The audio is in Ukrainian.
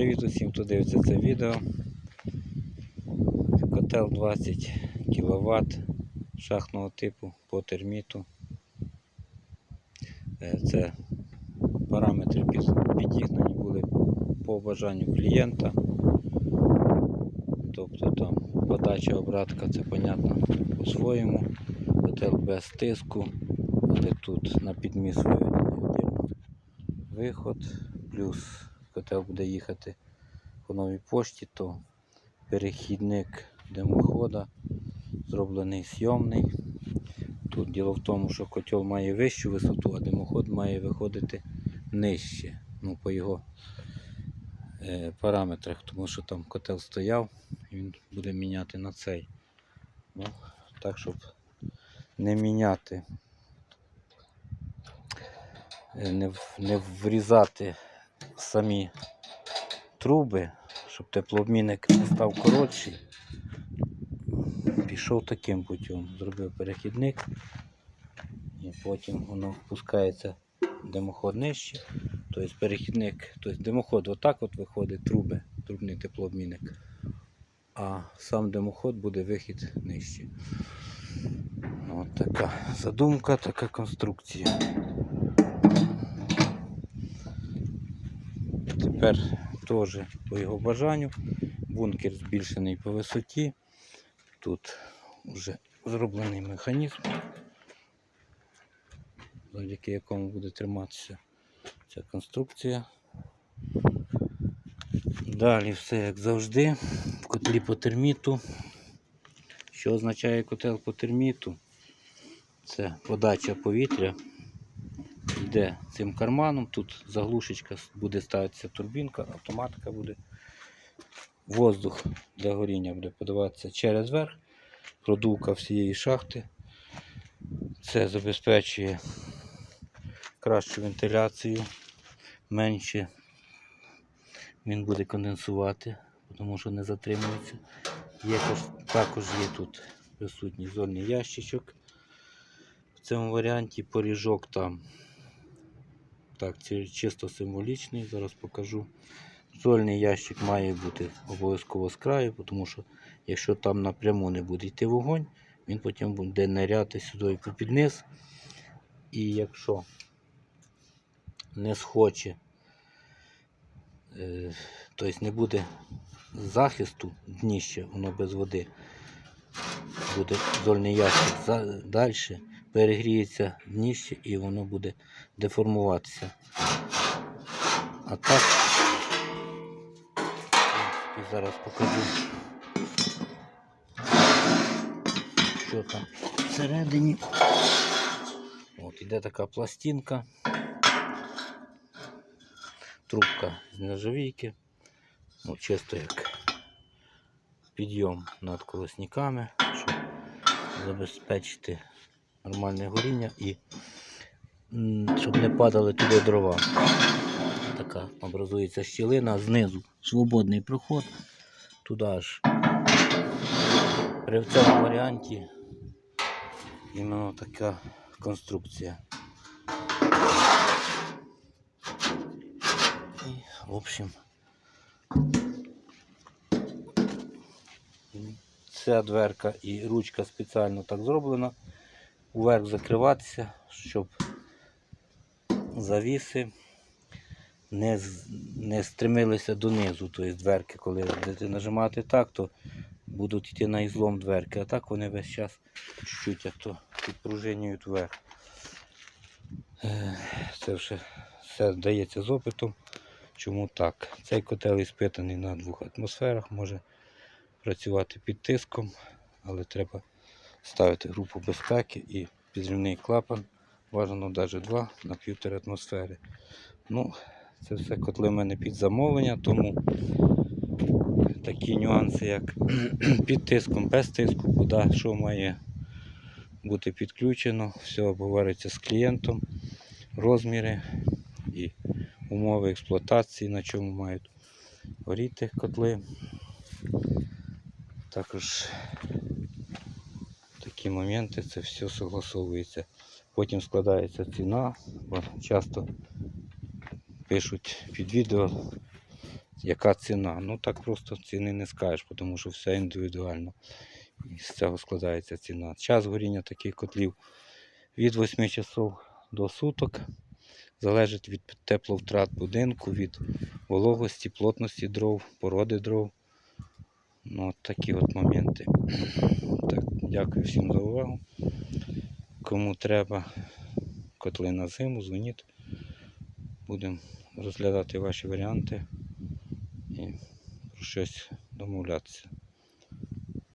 Привіт усім, хто дивиться це відео. Котел 20 кВт шахтного типу по терміту. Е, Це параметри під- підігнані були по бажанню клієнта. Тобто там подача обратка, це понятно по-своєму. Котел без тиску, але тут на підміс виведений виход, плюс котел буде їхати по новій пошті, то перехідник димохода зроблений зйомний. Тут діло в тому, що котел має вищу висоту, а димоход має виходити нижче. Ну, по його е, параметрах, тому що там котел стояв, і він буде міняти на цей. Ну, так, щоб не міняти, е, не, не врізати самі труби, щоб теплообмінник не став коротший. Пішов таким путем. Зробив перехідник і потім воно впускається димоход нижче. Тобто перехідник, тобто димоход отак от виходить труби, трубний теплообмінник. А сам димоход буде вихід нижче. От така задумка, така конструкція. Тепер теж по його бажанню. Бункер збільшений по висоті. Тут вже зроблений механізм, завдяки якому буде триматися ця конструкція. Далі все як завжди. В котлі по терміту. Що означає котел по терміту? Це подача повітря йде цим карманом. Тут заглушечка буде ставитися турбінка, автоматика буде. Воздух для горіння буде подаватися через верх, продувка всієї шахти. Це забезпечує кращу вентиляцію, менше він буде конденсувати, тому що не затримується. Є, також- є тут присутній зольний ящичок. В цьому варіанті поріжок там так, це чисто символічний, зараз покажу. Зольний ящик має бути обов'язково з краю, тому що якщо там напряму не буде йти вогонь, він потім буде ниряти сюди і під низ. І якщо не схоче, е, тобто не буде захисту дніще, воно без води, буде зольний ящик далі, перегріється дніще і воно буде деформуватися. А так, принципі, зараз покажу, що там всередині. От іде така пластинка, трубка з нержавійки, ну, чисто як підйом над колесниками, щоб забезпечити нормальне горіння і щоб не падали туди дрова. Така образується щілина, знизу свободний проход, туди ж. При цьому варіанті іменно така конструкція. І, в общем, ця дверка і ручка спеціально так зроблена. Уверх закриватися, щоб завіси не, не стремилися донизу, тобто дверки, коли будете нажимати так, то будуть йти на ізлом дверки, а так вони весь час чуть-чуть то підпружинюють вверх. Е, Це вже все дається з опитом. Чому так? Цей котел іспитаний на двох атмосферах, може працювати під тиском, але треба ставити групу безпеки і підрівний клапан. Бажано навіть два на півтори атмосфери. Ну, це все котли в мене під замовлення, тому такі нюанси, як під тиском, без тиску, куди що має бути підключено, все обговорюється з клієнтом, розміри і умови експлуатації, на чому мають горіти котли. Також такі моменти, це все согласовується. Потім складається ціна, бо часто пишуть під відео яка ціна. Ну так просто ціни не скажеш, тому що все індивідуально. І з цього складається ціна. Час горіння таких котлів від 8 часов до суток. Залежить від тепловтрат будинку, від вологості, плотності дров, породи дров. Ну, от такі от моменти. Так, дякую всім за увагу. Кому треба котли на зиму, дзвоніть. Будемо розглядати ваші варіанти і про щось домовлятися.